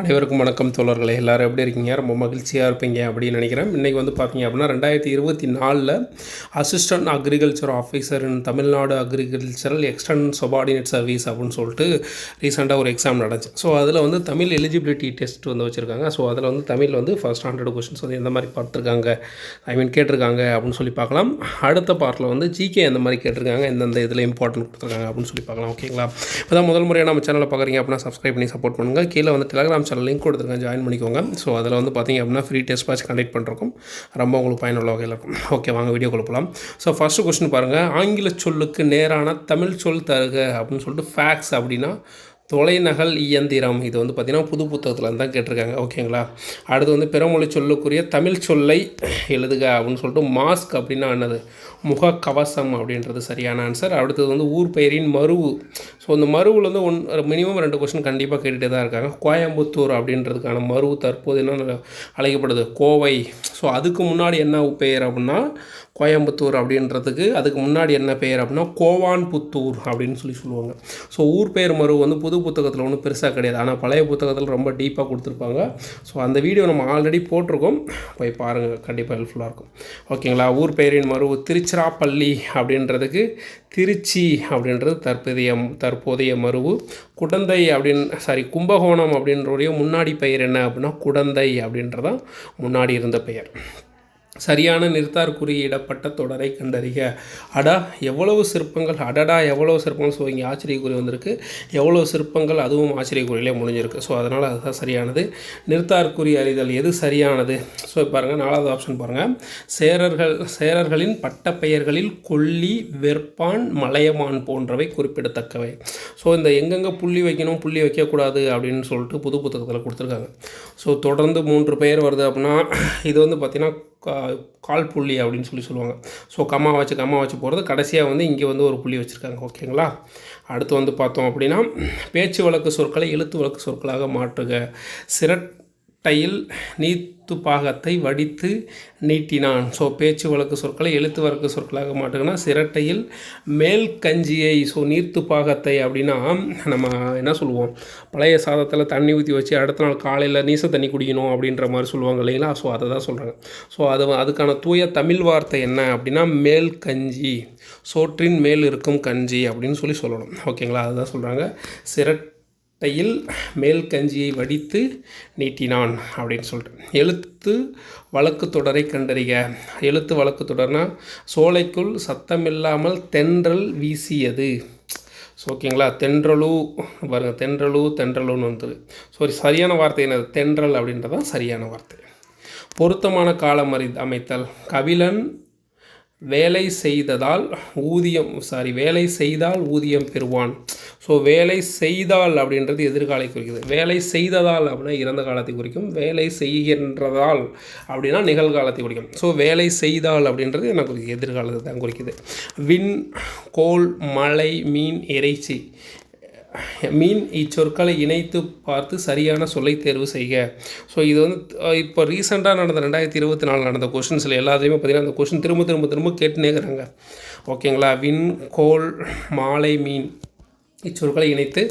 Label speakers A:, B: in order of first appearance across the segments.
A: அனைவருக்கும் வணக்கம் தோழர்களே எல்லாரும் எப்படி இருக்கீங்க? ரொம்ப மகிழ்ச்சியாக இருப்பீங்க அப்படின்னு நினைக்கிறேன். இன்றைக்கி வந்து பார்த்தீங்க அப்படின்னா ரெண்டாயிரத்தி இருபத்தி நாலில் assistant agriculture officer in Tamil Nadu agricultural extension subordinate service அப்படின்னு சொல்லிட்டு ரீசெண்டாக ஒரு எக்ஸாம் நடந்துச்சு. ஸோ அதில் வந்து தமிழ் எலிஜிபிலிட்டி டெஸ்ட் வந்து வச்சுருக்காங்க. ஸோ அதில் வந்து தமிழ் வந்து ஃபர்ஸ்ட் ஹண்ட்ரட் கொஷின்ஸ் வந்து எந்த மாதிரி பார்த்துருக்காங்க? ஐ மீன் கேட்டிருக்காங்க அப்படின்னு சொல்லி பார்க்கலாம். அடுத்த பார்ட்டில் வந்து ஜிகே எந்த மாதிரி கேட்டிருக்காங்க? எந்தெந்த இதில் இம்பார்ட்டன்ட் கொடுத்துருக்காங்க அப்படின்னு சொல்லி பார்க்கலாம். ஓகேங்களா இப்போ தான் முதல் முறையாக நம்ம சேனலை பார்க்குறீங்க அப்படின்னா சப்ஸ்கிரைப் பண்ணி சப்போர்ட் பண்ணுங்கள் கீழே வந்து டெலாகிராம் சேனல் லிங்க் கொடுத்துருக்கேன். ஜாயின் பண்ணிக்கோங்க. ஸோ அதில் வந்து பார்த்தீங்க அப்படின்னா ஃப்ரீ டெஸ்ட் பேட்ச் கண்டக்ட் பண்ணுறோம் ரொம்ப உங்களுக்கு பயனுள்ள வகையில் இருக்கும். ஓகே வாங்க வீடியோ கொடுப்பலாம் ஸோ ஃபஸ்ட்டு கொஸ்டின் பாருங்கள் ஆங்கில சொல்லுக்கு நேரான தமிழ் சொல் தருக அப்படின்னு சொல்லிட்டு ஃபேக்ஸ் அப்படின்னா தொலைநகல் இயந்திரம். இது வந்து பார்த்திங்கன்னா புது புத்தகத்தில் தான் கேட்டிருக்காங்க. ஓகேங்களா? அடுத்து வந்து பிறமொழி சொல்லுக்குரிய தமிழ் சொல்லை எழுதுக அப்படின்னு சொல்லிட்டு மாஸ்க் அப்படின்னா என்னது? முகக்கவசம் அப்படின்றது சரியான ஆன்சர் அடுத்தது வந்து ஊர் பெயரின் மருவு. ஸோ இந்த மருவில் வந்து ஒன் மினிமம் ரெண்டு கொஸ்டின் கண்டிப்பாக கேட்டுகிட்டே தான் இருக்காங்க. கோயம்புத்தூர் அப்படின்றதுக்கான மருவு தற்போது என்ன அழைக்கப்படுது? கோவை. ஸோ அதுக்கு முன்னாடி என்ன பெயர் அப்படின்னா கோயம்புத்தூர் அப்படின்றதுக்கு அதுக்கு முன்னாடி என்ன பெயர் அப்படின்னா கோவான் புத்தூர் அப்படின்னு சொல்லி சொல்லுவாங்க. ஸோ ஊர் பெயர் மருவு வந்து புது புத்தகத்தில் ஒன்றும் பெருசாக கிடையாது. ஆனால் பழைய புத்தகத்தில் ரொம்ப டீப்பாக கொடுத்துருப்பாங்க. ஸோ அந்த வீடியோ நம்ம ஆல்ரெடி போட்டிருக்கோம். போய் பாருங்கள் கண்டிப்பாக ஹெல்ப்ஃபுல்லாக இருக்கும். ஓகேங்களா ஊர் பெயரின் மருவு திருச்சிராப்பள்ளி அப்படின்றதுக்கு திருச்சி அப்படின்றது தற்போதைய தற்போதைய மருவு. குடந்தை அப்படின்னு சாரி கும்பகோணம் அப்படின்றோடைய முன்னாடி பெயர் என்ன அப்படின்னா குடந்தை அப்படின்றதான் முன்னாடி இருந்த பெயர். சரியான நிறுத்தார் குறியிடப்பட்ட தொடரை கண்டறிக. அடா எவ்வளவு சிற்பங்கள் அடடா எவ்வளவு சிற்பங்கள். ஸோ இங்கே ஆச்சரியக்குறி வந்திருக்கு. எவ்வளோ சிற்பங்கள் அதுவும் ஆச்சரியக்குறியிலே முடிஞ்சிருக்கு. ஸோ அதனால் அதுதான் சரியானது. நிறுத்தார் குறி அறிதல் எது சரியானது? ஸோ பாருங்கள் நாலாவது ஆப்ஷன் பாருங்கள் சேரர்கள் சேரர்களின் பட்ட பெயர்களில் கொல்லி வெற்பான் மலையமான் போன்றவை குறிப்பிடத்தக்கவை. ஸோ இந்த எங்கெங்கே புள்ளி வைக்கணும் புள்ளி வைக்கக்கூடாது அப்படின்னு சொல்லிட்டு புது புத்தகத்தில் கொடுத்துருக்காங்க. ஸோ தொடர்ந்து மூன்று பெயர் வருது அப்படின்னா இது வந்து பார்த்திங்கன்னா கால் புள்ளி அப்படின்னு சொல்லி சொல்லுவாங்க. ஸோ கம்மா வச்சு கம்மா வச்சு போகிறது கடைசியாக வந்து இங்கே வந்து ஒரு புள்ளி வச்சுருக்காங்க. ஓகேங்களா அடுத்து வந்து பார்த்தோம் அப்படின்னா பேச்சு வழக்கு சொற்களை எழுத்து வழக்கு சொற்களாக மாற்றுக. சிரட்டையில் நீத்து பாகத்தை வடித்து நீட்டினான். ஸோ பேச்சு வழக்கு சொற்களை எழுத்து வழக்கு சொற்களாக மாட்டுங்கன்னா சிரட்டையில் மேல் கஞ்சியை ஸோ நீர்த்து பாகத்தை அப்படின்னா நம்ம என்ன சொல்லுவோம்? பழைய சாதத்தில் தண்ணி ஊற்றி வச்சு அடுத்த நாள் காலையில் நீச தண்ணி குடிக்கணும் அப்படின்ற மாதிரி சொல்லுவாங்க இல்லைங்களா? ஸோ அதை தான் சொல்கிறாங்க ஸோ அது அதுக்கான தூய தமிழ் வார்த்தை என்ன அப்படின்னா மேல் கஞ்சி சோற்றின் மேல் இருக்கும் கஞ்சி அப்படின்னு சொல்லி சொல்லணும். ஓகேங்களா? அதுதான் சொல்கிறாங்க சிரட் டையில் மேல் கஞ்சியை வடித்து நீட்டினான் அப்படின்னு சொல்லிட்டு. எழுத்து வழக்கு தொடரை கண்டறிக. எழுத்து வழக்கு தொடர்னா சோலைக்குள் சத்தமில்லாமல் தென்றல் வீசியது. ஸோ ஓகேங்களா? தென்றலு பாருங்கள் தென்றலு தென்றலுன்னு வந்துரு ஸோ சரியான வார்த்தை என்னது? தென்றல் அப்படின்றது தான் சரியான வார்த்தை. பொருத்தமான காலம் அறி அமைத்தல். கபிலன் வேலை செய்ததால் ஊதியம் சாரி வேலை செய்தால் ஊதியம் பெறுவான். ஸோ வேலை செய்தால் அப்படின்றது எதிர்காலை குறிக்குது. வேலை செய்ததால் அப்படின்னா இறந்த காலத்தை குறிக்கும். வேலை செய்கின்றதால் அப்படின்னா நிகழ்காலத்தை குறிக்கும். ஸோ வேலை செய்தால் அப்படின்றது என்ன குறிக்கும் எதிர்காலத்தை தான் குறிக்குது. விண் கோல் மலை மீன் இறைச்சி. மீன் இச்சொற்களை இணைத்து பார்த்து சரியான சொல்லை தேர்வு செய்க. ஸோ இது வந்து இப்போ ரீசெண்டாக நடந்த ரெண்டாயிரத்தி இருபத்தி நாலு நடந்த கொஷின்ஸில் எல்லாத்தையுமே பார்த்திங்கன்னா அந்த கொஷின் திரும்ப திரும்ப திரும்ப கேட்டுனேங்கிறாங்க ஓகேங்களா விண் கோல் மாலை மீன். இச்சொற்களை இணைத்து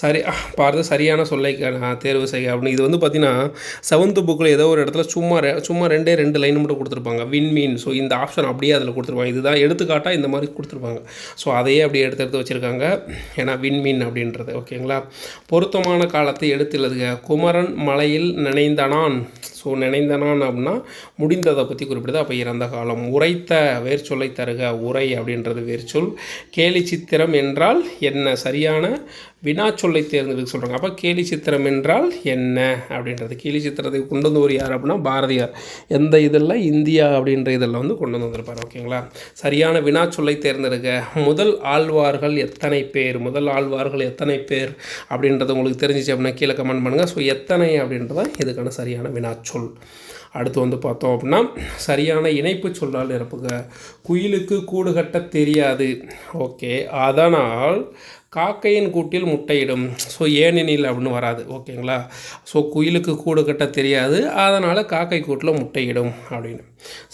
A: சரி பார்த்து சரியான சொல்லை தேர்வு செய்ய அப்படின்னு. இது வந்து பார்த்தீங்கன்னா செவன்த்து புக்கில் ஏதோ ஒரு இடத்துல சும்மா சும்மா ரெண்டே ரெண்டு லைன் மட்டும் கொடுத்துருப்பாங்க. விண்மீன் ஸோ இந்த ஆப்ஷன் அப்படியே அதில் கொடுத்துருப்பாங்க. இதுதான் எடுத்துக்காட்டாக இந்த மாதிரி கொடுத்துருப்பாங்க. ஸோ அதையே அப்படியே எடுத்து எடுத்து வச்சுருக்காங்க. ஏன்னா விண்மீன் அப்படின்றது. ஓகேங்களா பொருத்தமான காலத்தை எடுத்து எழுதுக. குமரன் மலையில் நினைந்தனான். ஸோ நினைந்தனான் அப்படின்னா முடிந்ததை பற்றி குறிப்பிடுது? அப்போ இறந்த காலம். உரைத்த வேர்ச்சொல்லை தருக. உரை அப்படின்றது வேர்ச்சொல். கேலி சித்திரம் என்றால் என்ன? சரி சரியான வினாச்சொல்லை தேர்ந்தெடுக்க சொல்கிறாங்க அப்போ கேலி சித்திரம் என்றால் என்ன? அப்படின்றது. கேலி சித்திரத்தை கொண்டு வந்தவர் யார் அப்படின்னா பாரதியார். எந்த இதில்? இந்தியா அப்படின்ற இதில் வந்து கொண்டு வந்து வந்திருப்பார். ஓகேங்களா? சரியான வினாச்சொல்லை தேர்ந்தெடுக்க. முதல் ஆழ்வார்கள் எத்தனை பேர்? முதல் ஆழ்வார்கள் எத்தனை பேர்? அப்படின்றது உங்களுக்கு தெரிஞ்சிச்சு அப்படின்னா கீழே கமெண்ட் பண்ணுங்கள் ஸோ எத்தனை அப்படின்றத இதுக்கான சரியான வினாச்சொல். அடுத்து வந்து பார்த்தோம் அப்படின்னா சரியான இணைப்பு சொல்லால் நிரப்புக. குயிலுக்கு கூடு கட்ட தெரியாது. ஓகே அதனால் காக்கையின் கூட்டில் முட்டையிடும். ஸோ ஏனெனில் அப்படின்னு வராது. ஓகேங்களா? ஸோ குயிலுக்கு கூடு கட்ட தெரியாது. அதனால் காக்கை கூட்டில் முட்டையிடும் அப்படின்னு.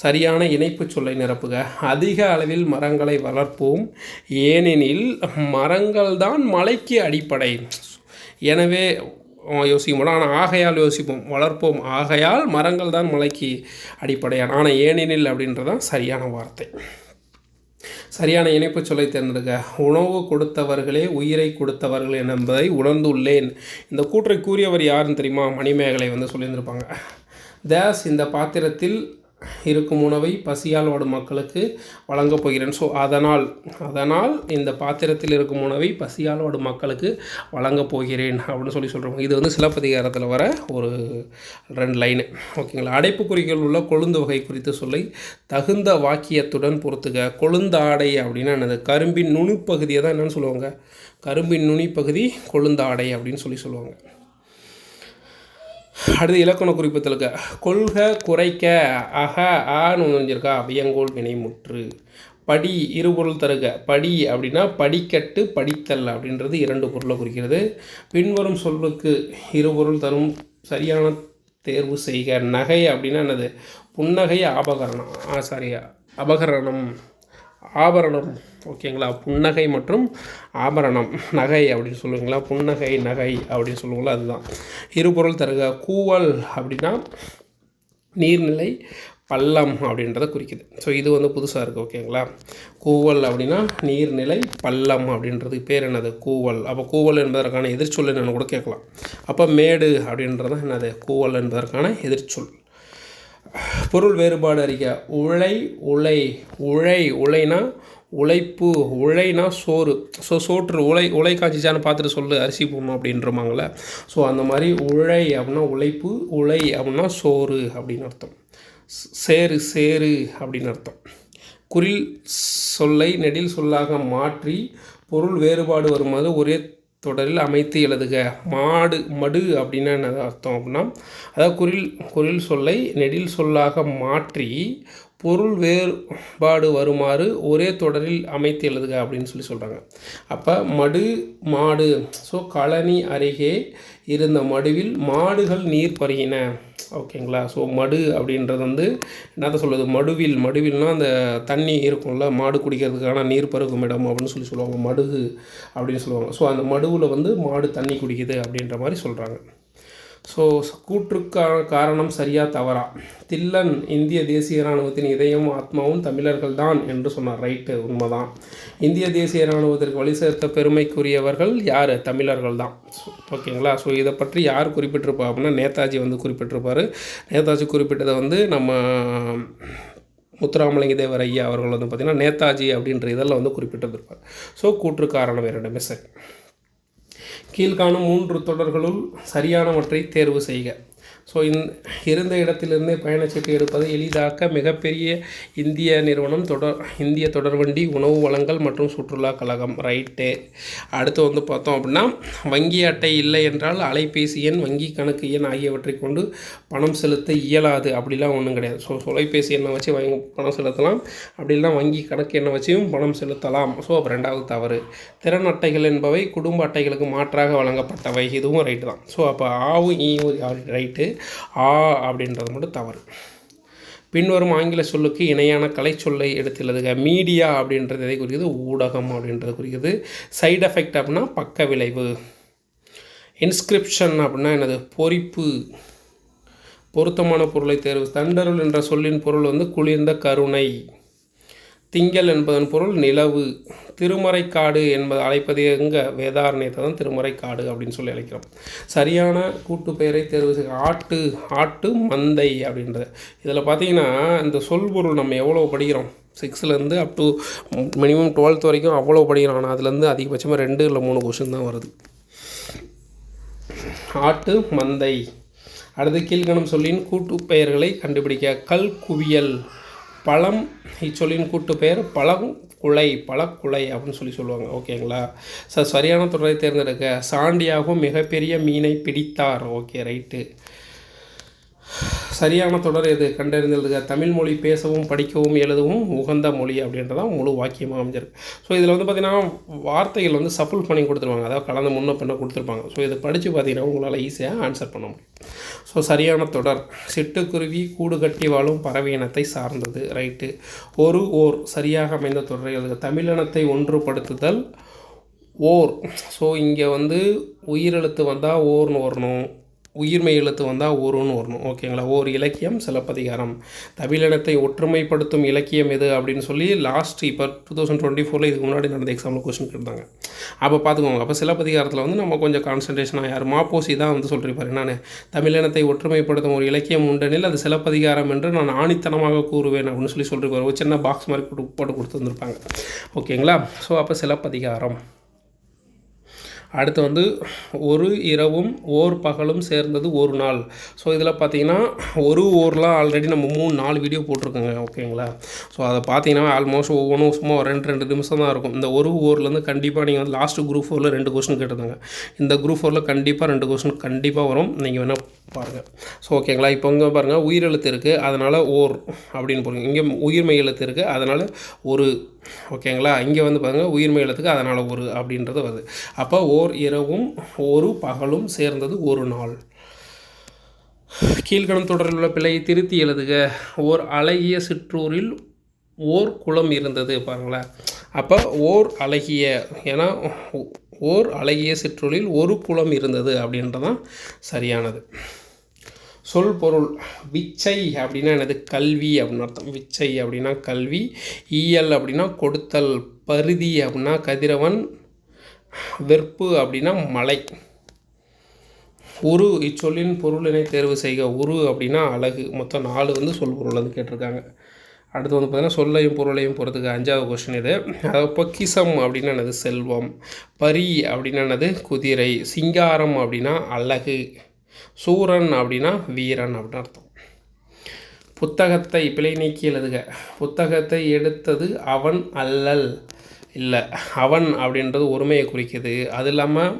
A: சரியான இணைப்பு சொல்லை நிரப்புக. அதிக அளவில் மரங்களை வளர்ப்போம். ஏனெனில் மரங்கள் தான் மலைக்கு அடிப்படை. எனவே யோசிக்க மாட்டோம் ஆனால் ஆகையால் யோசிப்போம் வளர்ப்போம். ஆகையால் மரங்கள் தான் மலைக்கு அடிப்படையான. ஆனால் ஏனெனில் அப்படின்றதான் சரியான வார்த்தை. சரியான இணைப்பு சொல்லை தேர்ந்தெடுக்க உணவு கொடுத்தவர்களே உயிரை கொடுத்தவர்கள் என்பதை உணர்ந்துள்ளேன். இந்த கூற்றை கூறியவர் யாருன்னு தெரியுமா? மணிமேகலை வந்து சொல்லியிருந்திருப்பாங்க. தேஸ் இந்த பாத்திரத்தில் இருக்கும் உணவை பசியால் வாடும் மக்களுக்கு வழங்கப் போகிறேன். ஸோ அதனால் அதனால் இந்த பாத்திரத்தில் இருக்கும் உணவை பசியால் வாடும் மக்களுக்கு வழங்கப் போகிறேன் அப்படின்னு சொல்லி சொல்கிறோம் இது வந்து சிலப்பதிகாரத்தில் வர ஒரு ரெண்டு லைனு ஓகேங்களா அடைப்புக்குறிகள் உள்ள கொழுந்து வகை குறித்து சொல்லி தகுந்த வாக்கியத்துடன் பொறுத்துக கொழுந்தாடை அப்படின்னா என்னது? கரும்பின் நுனிப்பகுதியை தான் என்னென்னு சொல்லுவாங்க. கரும்பின் நுனிப்பகுதி கொழுந்தாடை அப்படின்னு சொல்லி சொல்லுவாங்க. அடுத்து இலக்கண குறிப்பத்தில் கொள்க குறைக்க அக ஆன்னு வந்துருக்கா வியங்கோல் வினைமுற்று படி இருபொருள் தருக. படி அப்படின்னா படிக்கட்டு படித்தல் அப்படின்றது இரண்டு பொருளை குறிக்கிறது. பின்வரும் சொல்லுக்கு இருபொருள் தரும் சரியான தேர்வு செய்க. நகை அப்படின்னா என்னது? புன்னகை ஆபகரணம். ஆ சாரி அபகரணம். ஆபரணம் ஓகேங்களா? புன்னகை மற்றும் ஆபரணம். நகை அப்படின்னு சொல்லுவீங்களா? புன்னகை நகை அப்படின்னு சொல்லுவாங்களா? அதுதான். இருபொருள் தருக. கூவல் அப்படின்னா நீர்நிலை பள்ளம் அப்படின்றத குறிக்குது. ஸோ இது வந்து புதுசாக இருக்குது ஓகேங்களா? கூவல் அப்படின்னா நீர்நிலை பள்ளம் அப்படின்றது பேர் என்னது? கூவல். அப்போ கூவல் என்பதற்கான எதிர்ச்சொல் என்னென்னு கூட கேட்கலாம். அப்போ மேடு அப்படின்றது என்னது? கூவல் என்பதற்கான எதிர்ச்சொல். பொருள் வேறுபாடு அறிக்க உழை உலை உழை உழைனா உழைப்பு உழைனா சோறு. ஸோ சோற்று உழை உழை காய்ச்சிச்சான்னு பார்த்துட்டு சொல்லு அரிசி போடணும் அப்படின்றமாங்கள ஸோ அந்த மாதிரி உழை அப்படின்னா உழைப்பு உழை அப்படின்னா சோறு அப்படின்னு அர்த்தம். சேரு சேரு அப்படின்னு அர்த்தம். குறில் சொல்லை நெடில் சொல்லாக மாற்றி பொருள் வேறுபாடு வரும்போது ஒரே தொடரில் அமைத்து எழுதுக. மாடு மடு அப்படின்னா என்ன அர்த்தம் அப்படின்னா அதாவது குரில் குரில் சொல்லை நெடில் சொல்லாக மாற்றி பொருள் வேறுபாடு வருமாறு ஒரே தொடரில் அமைத்து எழுதுக அப்படின்னு சொல்லி சொல்கிறாங்க அப்போ மடு மாடு ஸோ கழனி அருகே இருந்த மடுவில் மாடுகள் நீர் பருகின. ஓகேங்களா ஸோ மடு அப்படின்றது வந்து என்னத்த சொல்லுது மடுவில் மடுவில்னால் அந்த தண்ணி இருக்கும்ல மாடு குடிக்கிறதுக்கான நீர் பருகும் இடம் அப்படின்னு சொல்லி சொல்லுவாங்க. மடுகு அப்படின்னு சொல்லுவாங்க. ஸோ அந்த மடுவில் வந்து மாடு தண்ணி குடிக்குது அப்படின்ற மாதிரி சொல்கிறாங்க ஸோ கூற்றுக்கான காரணம் சரியா தவறா? தில்லன் இந்திய தேசிய இராணுவத்தின் இதயம் ஆத்மாவும் தமிழர்கள் தான் என்று சொன்னார். ரைட்டு உண்மைதான். இந்திய தேசிய இராணுவத்திற்கு வழி சேர்த்த பெருமைக்குரியவர்கள் யார்? தமிழர்கள் தான். ஓகேங்களா? ஸோ இதை பற்றி யார் குறிப்பிட்டிருப்பா அப்படின்னா நேதாஜி வந்து குறிப்பிட்டிருப்பார். நேதாஜி குறிப்பிட்டதை வந்து நம்ம முத்துராமலிங்க தேவர் ஐயா அவர்கள் வந்து பார்த்திங்கன்னா நேதாஜி அப்படின்ற இதெல்லாம் வந்து குறிப்பிட்டிருப்பார். ஸோ கூற்று காரணம் இரண்டுமே சரி. கீழ்காணும் மூன்று தொடர்களுள் சரியானவற்றை தேர்வு செய்க. ஸோ இந் இருந்த இடத்திலிருந்தே பயணச்சீட்டு எடுப்பதை எளிதாக்க மிகப்பெரிய இந்திய நிறுவனம் தொடர் இந்திய தொடர்வண்டி உணவு வளங்கள் மற்றும் சுற்றுலா கழகம். ரைட்டு அடுத்து வந்து பார்த்தோம் அப்படின்னா வங்கி அட்டை இல்லை என்றால் அலைபேசி எண் வங்கி கணக்கு எண் ஆகியவற்றை கொண்டு பணம் செலுத்த இயலாது. அப்படிலாம் ஒன்றும் கிடையாது. ஸோ தொலைபேசி எண்ணை வச்சு வங்கி பணம் செலுத்தலாம். அப்படிலாம் வங்கி கணக்கு எண்ணை வச்சும் பணம் செலுத்தலாம். ஸோ அப்போ ரெண்டாவது தவறு. திறன் அட்டைகள் என்பவை குடும்ப அட்டைகளுக்கு மாற்றாக வழங்கப்பட்டவை. இதுவும் ரைட்டு தான். ஸோ அப்போ ஆவும் ஈவும் ரைட்டு ஆ அப்படின்றது மட்டும் தவறு. பின்வரும் ஆங்கில சொல்லுக்கு இணையான கலை சொல்லை எடுத்துள்ளதுங்க மீடியா அப்படின்றது எதை குறிக்கிறது ஊடகம் அப்படின்றது குறிக்கிறது சைடு எஃபெக்ட் அப்படின்னா பக்க விளைவு. இன்ஸ்கிரிப்ஷன் அப்படின்னா எனது பொறிப்பு. பொருத்தமான பொருளை தேர்வு. தண்டருள் என்ற சொல்லின் பொருள் வந்து குளிர்ந்த கருணை. திங்கள் என்பதன் பொருள் நிலவு. திருமறைக்காடு என்பது அழைப்பது எங்கே? வேதாரண்யத்தை தான் திருமறைக்காடு அப்படின்னு சொல்லி அழைக்கிறோம். சரியான கூட்டு பெயரை தேர்வு செய்ய ஆட்டு ஆட்டு மந்தை அப்படின்றது. இதில் பார்த்தீங்கன்னா இந்த சொல் பொருள் நம்ம எவ்வளோ படிக்கிறோம்? சிக்ஸ்லேருந்து அப் டு மினிமம் டுவெல்த் வரைக்கும் அவ்வளோ படிக்கிறோம். ஆனால் அதுலேருந்து அதிகபட்சமாக ரெண்டு இல்லை மூணு கொஷின் தான் வருது. ஆட்டு மந்தை. அடுத்து கீழ்கணம் சொல்லின் கூட்டு பெயர்களை கண்டுபிடிக்க. கல் குவியல். பழம் இச்சொல்லின் கூட்டு பெயர் பழம் குலை பழக்குலை அப்படின்னு சொல்லி சொல்லுவாங்க. ஓகேங்களா? சார் சரியான தொடரை தேர்ந்தெடுக்க சாண்டியாகவும் மிகப்பெரிய மீனை பிடித்தார். Okay right. சரியான தொடர் எது கண்டறிந்ததுங்க தமிழ் மொழி பேசவும் படிக்கவும் எழுதவும் உகந்த மொழி அப்படின்றதான் முழு வாக்கியமாக அமைஞ்சிருக்கு. ஸோ இதில் வந்து பார்த்திங்கன்னா வார்த்தைகள் வந்து சஃபுல் பண்ணி கொடுத்துருவாங்க. அதாவது கலந்து முன்ன பின்ன கொடுத்துருப்பாங்க. ஸோ இதை படித்து பார்த்தீங்கன்னா உங்களால் ஈஸியாக ஆன்சர் பண்ண முடியும். ஸோ சரியான தொடர். சிட்டுக்குருவி கூடு கட்டி வாழும் பறவை இனத்தை சார்ந்தது. ரைட்டு ஒரு ஓர் சரியாக அமைந்த தொடரை எழுதுக. தமிழினத்தை ஒன்றுபடுத்துதல். ஓர். ஸோ இங்கே வந்து உயிரெழுத்து வந்தால் ஓர்னு வரணும். உயிர்மை எழுத்து வந்தால் ஒருன்னு வரணும். ஓகேங்களா? ஓர் இலக்கியம் சிலப்பதிகாரம். தமிழினத்தை ஒற்றுமைப்படுத்தும் இலக்கியம் எது அப்படின்னு சொல்லி லாஸ்ட் இப்போ டூ தௌசண்ட் டுவெண்ட்டி ஃபோரில் இதுக்கு முன்னாடி நடந்த எக்ஸாமில் கொஸ்டின் கேட்டாங்க அப்போ பார்த்துக்கோங்க. அப்போ சிலப்பதிகாரத்தில் வந்து நம்ம கொஞ்சம் கான்சன்ட்ரேஷனாக யார்? மாப்போசி தான் வந்து சொல்லியிருப்பாரு நான் தமிழினத்தை ஒற்றுமைப்படுத்தும் ஒரு இலக்கியம் உண்டெனில் அது சிலப்பதிகாரம் என்று நான் ஆணித்தனமாக கூறுவேன் அப்படின்னு சொல்லி சொல்லியிருப்பார் ஒரு சின்ன பாக்ஸ் மாதிரி போட்டு போட்டு கொடுத்து வந்திருப்பாங்க. ஓகேங்களா? ஸோ அப்போ சிலப்பதிகாரம். அடுத்து வந்து ஒரு இரவும் ஓர் பகலும் சேர்ந்தது ஒரு நாள். ஸோ இதில் பார்த்தீங்கன்னா ஒரு ஓர்லாம் ஆல்ரெடி நம்ம மூணு நாலு வீடியோ போட்டிருக்கோங்க ஓகேங்களா? ஸோ அதை பார்த்தீங்கன்னா ஆல்மோஸ்ட் ஒவ்வொன்றும் சும்மா ஒரு ரெண்டு ரெண்டு நிமிஷம் தான் இருக்கும். இந்த ஒரு ஓர்லேருந்து கண்டிப்பாக நீங்கள் வந்து லாஸ்ட்டு குரூப் ஃபோரில் ரெண்டு கொஸ்டின் கேட்டிருந்தாங்க. இந்த குரூப் ஃபோரில் கண்டிப்பாக ரெண்டு கொஸ்டின் கண்டிப்பாக வரும். நீங்கள் வேணால் பாருங்கள் ஸோ ஓகேங்களா? இப்போ இங்கே பாருங்கள் உயிரெழுத்து இருக்குது அதனால் ஓர் அப்படின்னு போடுங்க. இங்கே உயிர்மை எழுத்து இருக்குது அதனால் ஒரு ஓகேங்களா? இங்கே வந்து பாருங்கள் உயிர்மெய் எழுத்துக்கு அதனால் ஒரு அப்படின்றது வருது. அப்போ ஓர் இரவும் ஒரு பகலும் சேர்ந்தது ஒரு நாள். கீழ்கணம் தொடரில் உள்ள பிழையை திருத்தி எழுதுக. ஓர் அழகிய சிற்றூரில் ஓர் குளம் இருந்தது பாருங்களேன். அப்போ ஓர் அழகிய ஏன்னா ஓர் அழகிய சிற்றூரில் ஒரு குளம் இருந்தது அப்படின்றதான் சரியானது. சொல் பொருள் விச்சை அப்படின்னா எனது கல்வி அப்படின்னு அர்த்தம். விச்சை அப்படின்னா கல்வி. இயல் அப்படின்னா கொடுத்தல். பருதி அப்படின்னா கதிரவன். வெறுப்பு அப்படின்னா மலை. உரு இச்சொல்லின் பொருளினை தேர்வு செய்க. உரு அப்படின்னா அழகு. மொத்தம் நாலு வந்து சொல் பொருள் வந்து கேட்டிருக்காங்க. அடுத்து வந்து பார்த்திங்கன்னா சொல்லையும் பொருளையும் போகிறதுக்கு அஞ்சாவது கொஸ்டின் இது. அதாவது பொக்கிசம் அப்படின்னா என்னது? செல்வம். பரி அப்படின்னா என்னது? குதிரை. சிங்காரம் அப்படின்னா அழகு. சூரன் அப்படின்னா வீரன் அப்படின்னு அர்த்தம். புத்தகத்தை பிழை நீக்கி எழுதுக. புத்தகத்தை எடுத்தது அவன் அல்லல். இல்லை அவன் அப்படின்றது ஒருமையை குறிக்குது. அது இல்லாமல்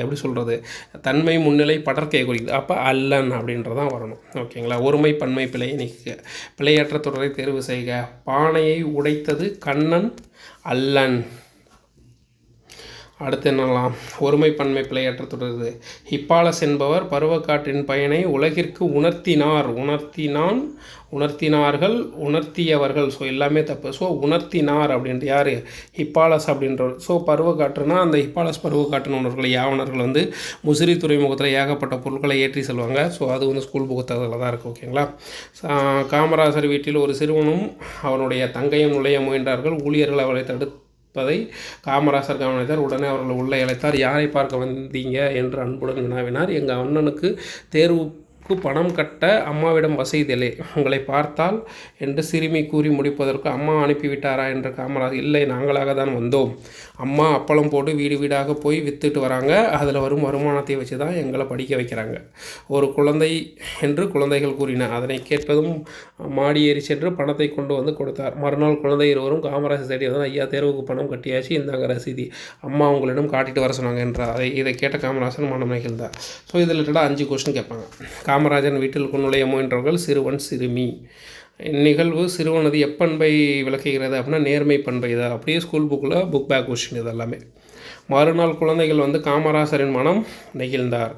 A: எப்படி சொல்கிறது தன்மை முன்னிலை படற்கையை குறிக்குது. அப்போ அல்லன் அப்படின்றதான் வரணும். ஓகேங்களா? ஒருமை பன்மை பிழையை நீக்க பிழையற்ற தொடரை தேர்வு செய்க. பானையை உடைத்தது கண்ணன் அல்லன். அடுத்து என்னலாம்? ஒருமைப்பன்மை பிழையற்ற தொடருது ஹிப்பாலஸ் என்பவர் பருவக்காற்றின் பயனை உலகிற்கு உணர்த்தினார். உணர்த்தினான் உணர்த்தினார்கள் உணர்த்தியவர்கள். ஸோ எல்லாமே தப்பு. ஸோ உணர்த்தினார் அப்படின்ட்டு யார்? ஹிப்பாலஸ் அப்படின்றவர். ஸோ பருவக்காற்றுனா அந்த ஹிப்பாலஸ் பருவக்காற்றுனவர்கள் யாவனர்கள் வந்து முசிறி துறைமுகத்தில் ஏகப்பட்ட பொருட்களை ஏற்றி செல்வாங்க. ஸோ அது வந்து ஸ்கூல் புத்தகத்தில் தான் இருக்குது ஓகேங்களா காமராசர் வீட்டில் ஒரு சிறுவனும் அவனுடைய தங்கையும் நுழைய முயன்றார்கள். ஊழியர்கள் அவரை தடுத்து இருப்பதை காமராசர் கவனித்தார். உடனே அவர்கள் உள்ளே இழைத்தார். யாரை பார்க்க வந்தீங்க? என்று அன்புடன் வினாவினார். எங்கள் அண்ணனுக்கு தேர்வு பணம் கட்ட அம்மாவிடம் வசதியில்லை உங்களை பார்த்தால் என்று சிறுமி கூறி முடிப்பதற்கு அம்மா அனுப்பிவிட்டாரா என்று காமராஜ் இல்லை நாங்களாக தான் வந்தோம். அம்மா அப்பளம் போட்டு வீடு வீடாக போய் விற்றுட்டு வராங்க. அதில் வரும் வருமானத்தை வச்சு தான் எங்களை படிக்க வைக்கிறாங்க. ஒரு குழந்தை என்று குழந்தைகள் கூறின. அதனை கேட்பதும் மாடி ஏறி சென்று பணத்தை கொண்டு வந்து கொடுத்தார். மறுநாள் குழந்தை இருவரும் காமராஜ் தேடி வந்து ஐயா தேர்வுக்கு பணம் கட்டியாச்சு இந்தாங்க ரசீதி. அம்மா உங்களிடம் காட்டிட்டு வர சொன்னாங்க என்றார். அதை இதை கேட்ட காமராசன் மனம் நிகழ்ந்தார் ஸோ இதில் ரிலேட்டடாக அஞ்சு கொஸ்டின் கேட்பாங்க. காமராஜன் வீட்டில் நுழைய முயன்றவர்கள் சிறுவன் சிறுமி. நிகழ்வு சிறுவனது எப்பண்பை விளக்குகிறது அப்படின்னா நேர்மை பண்பை தான் அப்படியே ஸ்கூல் புக்கில் புக் பேக் கொஷின் இது எல்லாமே மறுநாள் குழந்தைகள் வந்து காமராசரின் மனம் நெகிழ்ந்தார்.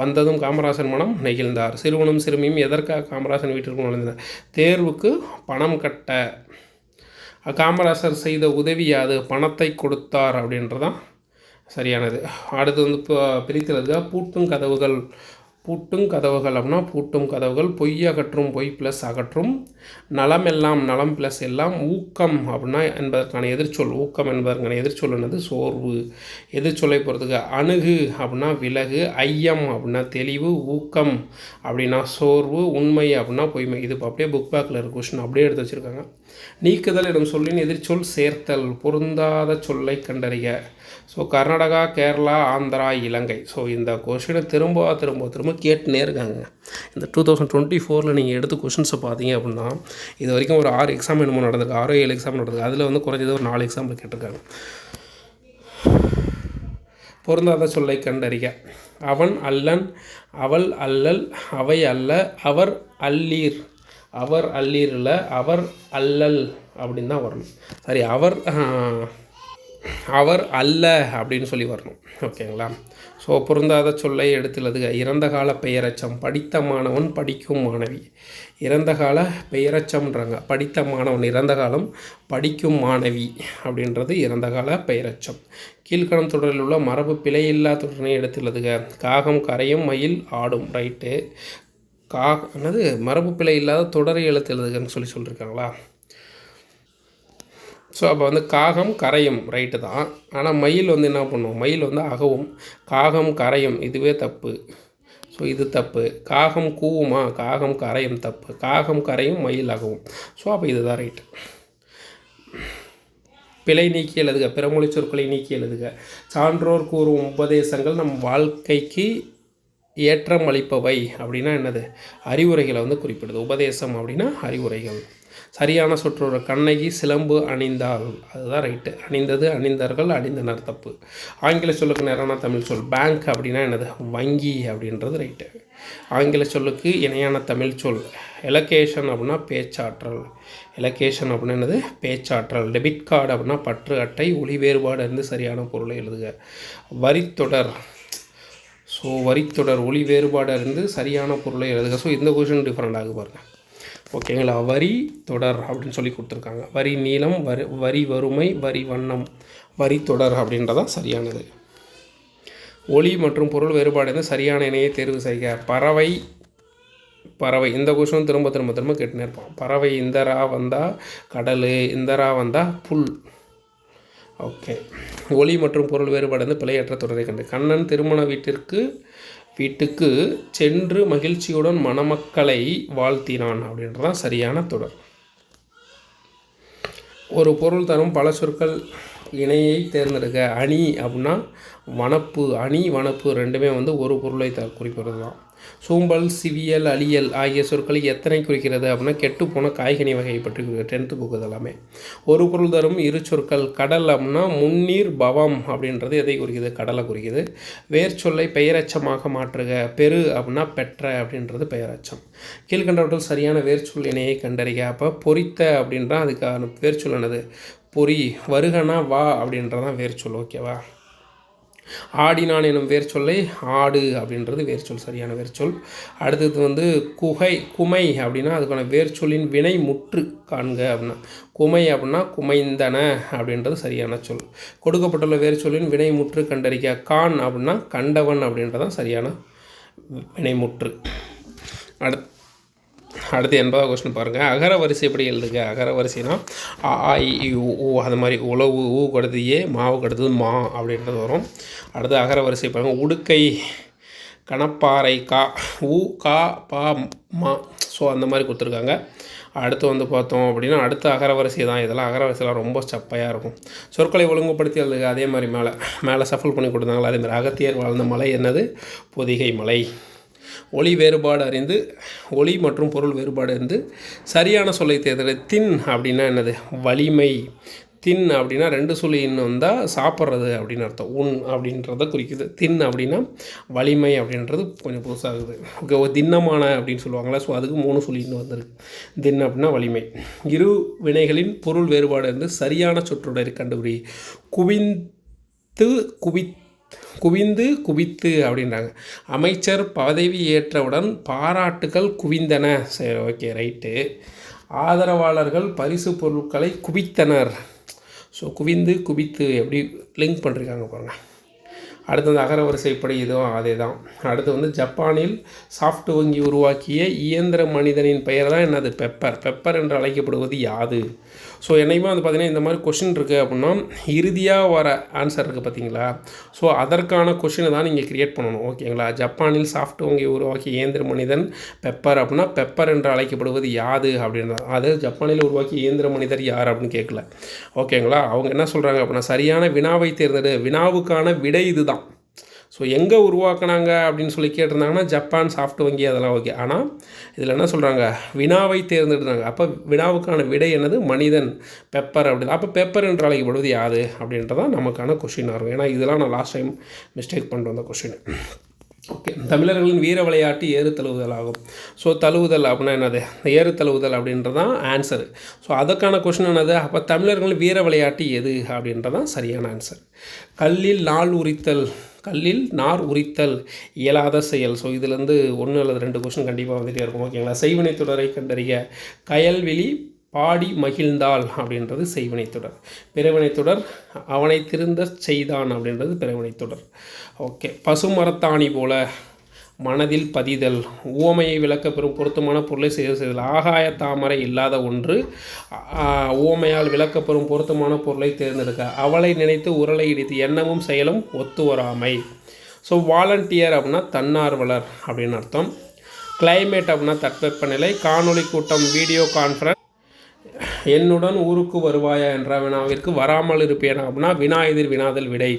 A: வந்ததும் காமராசன் மனம் நெகிழ்ந்தார். சிறுவனும் சிறுமியும் எதற்காக காமராசன் வீட்டிற்கு நுழைந்தார் தேர்வுக்கு பணம் கட்ட. காமராசர் செய்த உதவி அது பணத்தை கொடுத்தார் அப்படின்றதான் சரியானது. அடுத்து வந்து இப்போ பிரிக்கிறது பூட்டும் கதவுகள் பூட்டும் கதவுகள் அப்படின்னா பூட்டும் கதவுகள் பொய் அகற்றும் பொய் ப்ளஸ் அகற்றும். நலம் எல்லாம் நலம் ப்ளஸ் எல்லாம் ஊக்கம் அப்படின்னா என்பதற்கான எதிர்ச்சொல் ஊக்கம் என்பதற்கான எதிர்ச்சொல் என்னது? சோர்வு. எதிர்ச்சொல்லை பொறுத்துக்க அணுகு அப்படின்னா விலகு ஐயம் அப்படின்னா தெளிவு ஊக்கம் அப்படின்னா சோர்வு உண்மை அப்படின்னா பொய்மை. இது அப்படியே புக் பேக்கில் இருக்க கொஷின் அப்படியே எடுத்து வச்சுருக்காங்க. நீக்குதல் எனும் சொல்லின் எதிர்ச்சொல் சேர்த்தல் பொருந்தாத சொல்லை கண்டறிய ஸோ கர்நாடகா கேரளா ஆந்திரா இலங்கை. ஸோ இந்த கொஷினை திரும்ப திரும்ப திரும்ப கேட்டுனே இருக்காங்க. இந்த டூ தௌசண்ட் டுவெண்ட்டி ஃபோரில் நீங்கள் எடுத்து கொஷின்ஸை பார்த்தீங்க அப்படின்னா இது வரைக்கும் ஒரு ஆறு எக்ஸாம் என்னமோ நடந்திருக்கு. ஆறோ ஏழு எக்ஸாம் நடந்திருக்கு. அதில் வந்து குறைஞ்சது ஒரு நாலு எக்ஸாம்பிள் கேட்டிருக்காங்க. பொருந்தாத சொல்லை கண்டறிக. அவன் அல்லன் அவள் அல்லல் அவை அல்ல அவர் அல்லீர். அவர் அல்லீரில் அவர் அல்லல் அப்படின்னு தான் வரணும். சரி அவர் அவர் அல்ல அப்படின்னு சொல்லி வரணும். ஓகேங்களா? ஸோ பொருந்தாத சொல்லை எடுத்துள்ளது. இறந்த கால பெயரச்சம் படித்த மாணவன் படிக்கும் மாணவி. இறந்த கால பெயரச்சம்ன்றாங்க. படித்த மாணவன் இறந்த காலம் படிக்கும் மாணவி அப்படின்றது இறந்த கால பெயரச்சம். கீழ்கணம் தொடரில் உள்ள மரபு பிழையில்லா தொடரினை எடுத்துள்ளதுங்க காகம் கரையும் மயில் ஆடும். ரைட்டு. கா என்னது? மரபு பிழை இல்லாத தொடரை எழுத்துள்ளதுகன்னு சொல்லி சொல்லியிருக்காங்களா ஸோ அப்போ வந்து காகம் கரையும் ரைட்டு தான். ஆனால் மயில் வந்து என்ன பண்ணும்? மயில் வந்து அகவும். காகம் கரையும் இதுவே தப்பு. ஸோ இது தப்பு. காகம் கூவுமா? காகம் கரையும் தப்பு. காகம் கரையும் மயில் அகவும். ஸோ அப்போ இதுதான் ரைட்டு பிழை நீக்கி எழுதுக. பிறமொழி சொற்களை நீக்கி எழுதுக. சான்றோர் கூறும் உபதேசங்கள் நம் வாழ்க்கைக்கு ஏற்றம் அளிப்பவை. அப்படின்னா என்னது? அறிவுரைகளை வந்து குறிப்பிடுது. உபதேசம் அப்படின்னா அறிவுரைகள். சரியான சொற்றொரு கண்ணகி சிலம்பு அணிந்தாள். அதுதான் ரைட்டு. அணிந்தது அணிந்தார்கள் அணிந்தனர் தப்பு. ஆங்கில சொல்லுக்கு நேரான தமிழ் சொல். பேங்க் அப்படின்னா என்னது? வங்கி அப்படின்றது ரைட்டு. ஆங்கில சொல்லுக்கு இணையான தமிழ் சொல். எலகேஷன் அப்படின்னா பேச்சாற்றல். எலகேஷன் அப்படின்னா என்னது? பேச்சாற்றல். டெபிட் கார்டு அப்படின்னா பற்று அட்டை ஒளி வேறுபாடு இருந்து சரியான பொருளை எழுதுக. வரித்தொடர் ஸோ வரித்தொடர் ஒளி வேறுபாடு இருந்து சரியான பொருளை எழுதுக. ஸோ இந்த கொஷின் டிஃப்ரெண்ட் ஆகு பாருங்கள் ஓகேங்களா? வரி தொடர் அப்படின்னு சொல்லி கொடுத்துருக்காங்க. வரி நீளம் வரி வரி வறுமை வரி வண்ணம் வரி தொடர் அப்படின்றதான் சரியானது. ஒளி மற்றும் பொருள் வேறுபாடு வந்து சரியான இணையை தேர்வு செய்க. பறவை பறவை. இந்த கொஷின் திரும்ப திரும்ப திரும்ப கேட்டுனே இருப்பான் பறவை இந்தரா வந்தால் கடல் இந்தரா வந்தால் புல். ஓகே. ஒளி மற்றும் பொருள் வேறுபாடு வந்து பிழையற்ற தொடரை கண்டு. கண்ணன் திருமண வீட்டிற்கு வீட்டுக்கு சென்று மகிழ்ச்சியுடன் மணமக்களை வாழ்த்தினான் அப்படின்றதான் சரியான தொடர். ஒரு பொருள் தரும் பல சொற்கள் இணையை தேர்ந்தெடுக்க அணி அப்படின்னா வனப்பு அணி வனப்பு ரெண்டுமே வந்து ஒரு பொருளை த குறிப்பிடுறது தான் சூம்பல் சிவியல் அழியல் ஆகிய சொற்களை எத்தனை குறிக்கிறது அப்படின்னா கெட்டுப்போன காய்கனி வகையை பற்றி டென்த்து புக்கு எல்லாமே. ஒரு பொருள் தரும் இரு சொற்கள். கடல் அப்படின்னா முன்னீர் பவம் அப்படின்றது எதை குறிக்குது? கடலை குறிக்குது. வேர் சொல்லை பெயரச்சமாக மாற்றுக. பெரு அப்படின்னா பெற்ற அப்படின்றது பெயரச்சம். கீழ்கண்டவர்கள் சரியான வேர்ச்சொல் இணையை கண்டறிக. அப்போ பொறித்த அப்படின்றா அதுக்கான வேர்ச்சொல் என்னது? பொறி. வருகனா வா அப்படின்றதான் வேர்ச்சொல் ஓகேவா ஆடினான் எனும் வேர் சொல்லை ஆடு அப்படின்றது வேர்ச்சொல் சரியான வேர்ச்சொல் அடுத்தது வந்து குகை குமை அப்படின்னா அதுக்கான வேர்ச்சொல்லின் வினை முற்று காண்க அப்படின்னா. குமை அப்படின்னா குமைந்தன அப்படின்றது சரியான சொல். கொடுக்கப்பட்டுள்ள வேர்ச்சொல்லின் வினை முற்று கண்டறிக்க கான் அப்படின்னா கண்டவன் அப்படின்றதான் சரியான வினைமுற்று அடுத்து அடுத்து எண்பதாவது கொஸ்டின் பாருங்கள் அகர வரிசை எப்படி எழுதுங்க அகர வரிசைனா ஆ இ உ ஊ அது மாதிரி உழவு ஊ கடுத்து ஏ மாவு கடுத்தது மா அப்படின்றது வரும். அடுத்து அகர வரிசை பாருங்கள் உடுக்கை கணப்பாறை கா ஊ கா பா மா. ஸோ அந்த மாதிரி கொடுத்துருக்காங்க. அடுத்து வந்து பார்த்தோம் அப்படின்னா அடுத்த அகரவரிசை தான். இதெல்லாம் அகரவரிசைலாம் ரொம்ப சப்பையாக இருக்கும். சொற்களை ஒழுங்குபடுத்தி எழுதுக. அதே மாதிரி மேலே மேலே சஃபல் பண்ணி கொடுத்தாங்களா? அதேமாதிரி அகத்தியர் வாழ்ந்த மலை என்னது? பொதிகை மலை. ஒளி வேறுபாடு அறிந்து ஒளி மற்றும் பொருள் வேறுபாடு அறிந்து சரியான சொல்லை தேர்தல் தின் அப்படின்னா என்னது? வலிமை. தின் அப்படின்னா ரெண்டு சொல்லி இன்னும் வந்தால் சாப்பிட்றது அப்படின்னு அர்த்தம். உன் அப்படின்றத குறிக்குது. தின் அப்படின்னா வலிமை அப்படின்றது கொஞ்சம் புதுசாகுது. ஓகே ஒரு திண்ணமான அப்படின்னு சொல்லுவாங்களா ஸோ அதுக்கு மூணு சொல்லி இன்னும் வந்திருக்கு. தின் அப்படின்னா வலிமை. இரு வினைகளின் பொருள் வேறுபாடு இருந்து சரியான சொற்றொடரை கண்டுபிடி. குவிந்து குவித்து குவிந்து குவித்து அப்படின்றாங்க. அமைச்சர் பதவி ஏற்றவுடன் பாராட்டுகள் குவிந்தன. சரி ஓகே ரைட்டு ஆதரவாளர்கள் பரிசு பொருட்களை குவித்தனர். ஸோ குவிந்து குவித்து எப்படி லிங்க் பண்ணிருக்காங்க பாருங்கள் அடுத்து வந்து அகரவரிசைப்படி இதுவும் அதே தான் அடுத்து வந்து ஜப்பானில் சாஃப்ட் வங்கி உருவாக்கிய இயந்திர மனிதனின் பெயர் தான் என்னது? பெப்பர் பெப்பர் என்று அழைக்கப்படுவது யாது? ஸோ என்னையுமே வந்து பார்த்திங்கன்னா இந்த மாதிரி கொஷின் இருக்குது அப்படின்னா இறுதியாக வர ஆன்சர் இருக்குது பார்த்தீங்களா ஸோ அதற்கான கொஷினை தான் நீங்கள் க்ரியேட் பண்ணணும் ஓகேங்களா ஜப்பானில் சாஃப்ட்வங்கி உருவாக்கிய இயந்திர மனிதன் பெப்பர் அப்படின்னா பெப்பர் என்று அழைக்கப்படுவது யாது அப்படின்னா அது ஜப்பானில் உருவாக்கிய இயந்திர மனிதர் யார் அப்படின்னு கேட்கல ஓகேங்களா அவங்க என்ன சொல்கிறாங்க அப்படின்னா சரியான வினாவை தேர்ந்தெடு வினாவுக்கான விடை இதுதான். ஸோ எங்கே உருவாக்குனாங்க அப்படின்னு சொல்லி கேட்டிருந்தாங்கன்னா ஜப்பான் சாஃப்ட் வங்கி அதெல்லாம் ஓகே ஆனால் இதில் என்ன சொல்கிறாங்க வினாவை தேர்ந்தெடுத்தாங்க. அப்போ வினாவுக்கான விடை என்னது? மனிதன் பெப்பர் அப்படின்னு. அப்போ பெப்பர் என்று அழைக்கப்படுவது யாது? அப்படின்றதான் நமக்கான கொஷினாக இருக்கும். ஏன்னா இதெல்லாம் நான் லாஸ்ட் டைம் மிஸ்டேக் பண்ணிட்டு வந்த கொஷின் ஓகே தமிழர்களின் வீர விளையாட்டு ஏறு தழுவுதல் ஆகும். ஸோ தழுவுதல் அப்படின்னா என்னது? ஏறு தழுவுதல் அப்படின்றதான் ஆன்சர் ஸோ அதற்கான கொஷின் என்னது? அப்போ தமிழர்களின் வீர விளையாட்டு எது? அப்படின்றதான் சரியான ஆன்சர் கல்லில் நாள் உரித்தல். கல்லில் நார் உரித்தல் இயலாத செயல். ஸோ இதுலேருந்து ஒன்று அல்லது ரெண்டு கொஷின் கண்டிப்பாக வந்துகிட்டே இருக்கும். ஓகேங்களா செய்வினை தொடரை கண்டறிய கயல்வெளி பாடி மகிழ்ந்தாள் அப்படின்றது செய்வினைத்தொடர் பிறவினைத்தொடர் அவனை திருந்த செய்தான் அப்படின்றது பிறவினைத்தொடர் ஓகே பசுமரத்தாணி போல மனதில் பதிதல். ஓமையை விளக்க பெறும் பொருத்தமான பொருளை செய்து செய்தல். ஆகாய தாமரை இல்லாத ஒன்று ஓமையால் விளக்கப்பெறும் பொருத்தமான பொருளை தேர்ந்தெடுக்க. அவளை நினைத்து உரலை இடித்து எண்ணமும் செயலும் ஒத்து வராமை. ஸோ வாலண்டியர் அப்படின்னா தன்னார்வலர் அப்படின்னு அர்த்தம். கிளைமேட் அப்படின்னா தட்பவெப்பநிலை. காணொளி கூட்டம் வீடியோ கான்ஃபரன்ஸ் என்னுடன் ஊருக்கு வருவாயா என்ற வினாவிற்கு வராமல் இருப்பேனா அப்படின்னா வினா எதிர் வினாதல் விடை.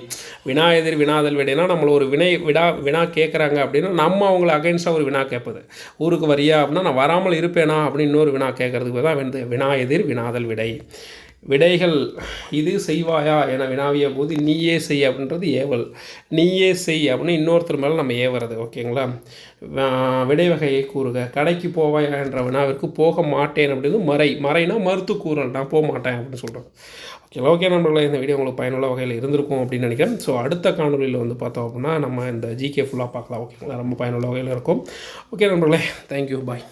A: வினா எதிர் வினாதல் விடைனா நம்மளை ஒரு வினை விடா வினா கேட்குறாங்க அப்படின்னா நம்ம அவங்கள அகைன்ஸ்டாக ஒரு வினா கேட்பது. ஊருக்கு வரியா அப்படின்னா நான் வராமல் இருப்பேனா அப்படின்னு இன்னொரு வினா கேட்கறதுக்கு தான் வந்து வினா எதிர் வினாதல் விடை. விடைகள் இது செய்வாயா என வினாவிய போது நீயே செய் அப்படின்றது ஏவல். நீயே செய் அப்படின்னு இன்னொருத்தர் மேலே நம்ம ஏவுறது ஓகேங்களா? விடை வகையை கூறுக. கடைக்கு போவாயா என்ற வினாவிற்கு போக மாட்டேன் அப்படின்னு மறை. மறைனா மறுத்து கூறல். நான் போக மாட்டேன் அப்படின்னு சொல்கிறேன் ஓகே ஓகே நண்பர்களே இந்த வீடியோ உங்களுக்கு பயனுள்ள வகையில் இருந்திருக்கும் அப்படின்னு நினைக்கிறேன். ஸோ அடுத்த காணொலியில் வந்து பார்த்தோம் அப்படின்னா நம்ம இந்த ஜிகே ஃபுல்லாக பார்க்கலாம் ஓகேங்களா? ரொம்ப பயனுள்ள வகையில் இருக்கும். ஓகே நண்பர்களே தேங்க்யூ பாய்